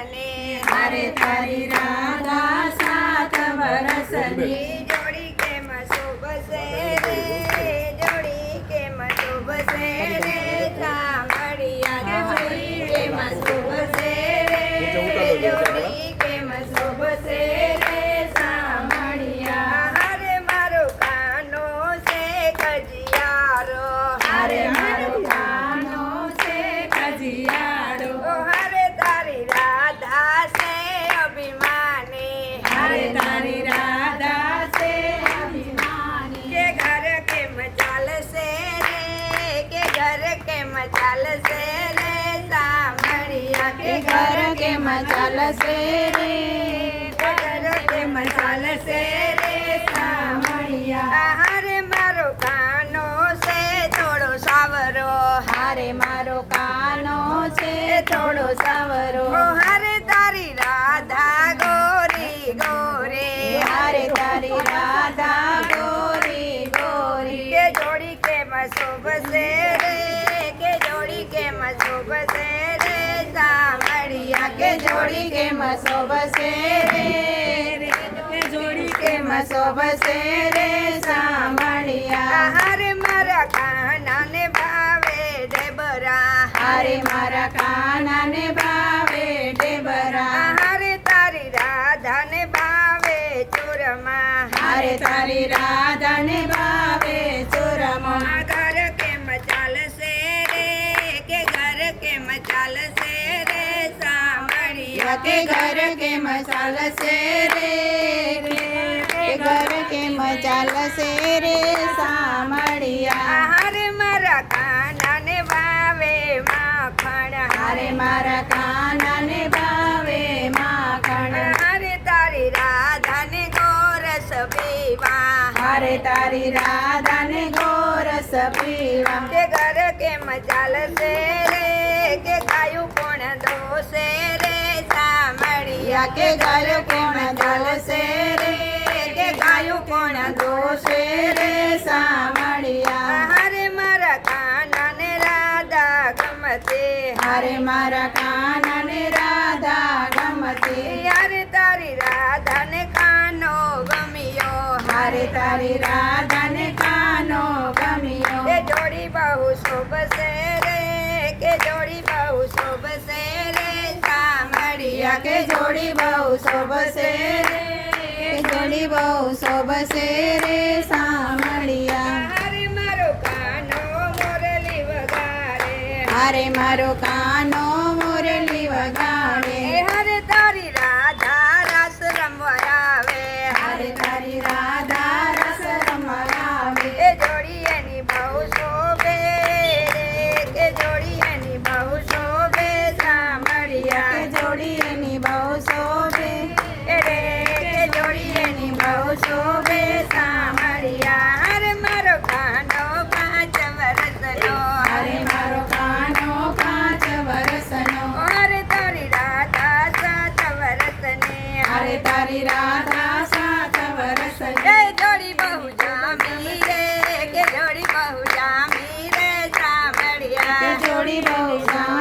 તારી રાધા સાત વરસને જોડી કેમ શોભશે રે? જોડી કેમ શોભશે રે? સાંભળિયા જોડી કેમ શોભશે રે? જોડી કેમ શોભશે રે? મારો કાનો છે કજિયારો હારે કેમ ચાલશે રે ઘર કેમ ચાલશે રે. ઘર કેમ હારે મારો કાનો છે, થોડો સાવરો. હારે મારો કાનો છે, થોડો સાવરો. હારે તારી રાધા ગોરી, ગોરે. હારે તારી રાધા ગોરી ગોરી. કે જોડી કેમ શોભશે? जोड़ी के मसो से रे रे जोड़ी के मसो से रे सामणिया। हरे मारा खाना ने भावे डेबरा हरे मारा खाना ने भावे डेबरा हरे तारी राधा ने भावे चूरमा। हरे तारी राधा ने भावे के घर के मसाल से रे। रे घर के मसाल से रे सामिया हरे मारा कान बावे माखण। हरे मारा कान बावे माखण। हरे तारी राधन गोरस पीवा हरे तारी राधन गोरस पीवा के घर के मसाल से रे के गायु कोण दोसे रे। मैया के घर कौन जल से रे? के गायु कौन दो रे? सामिया हरे मारा काना ने राधा गमते। हरे मारा काना ने राधा गमते। हरे तारी राधा ने कानो गमियो। हरे तारी राधा ने कानो गमियो। ये जोड़ी बहु शोभ से रे? के जोड़ी बहु शोभ से रे? સાંભળિયા કે જોડી બહુ શોભશે રે? જોડી બહુ શોભશે રે સાંભળિયા? હારે મારો કાનો મોરલી વગારે હારે મારો કાનો Shorty Bozon.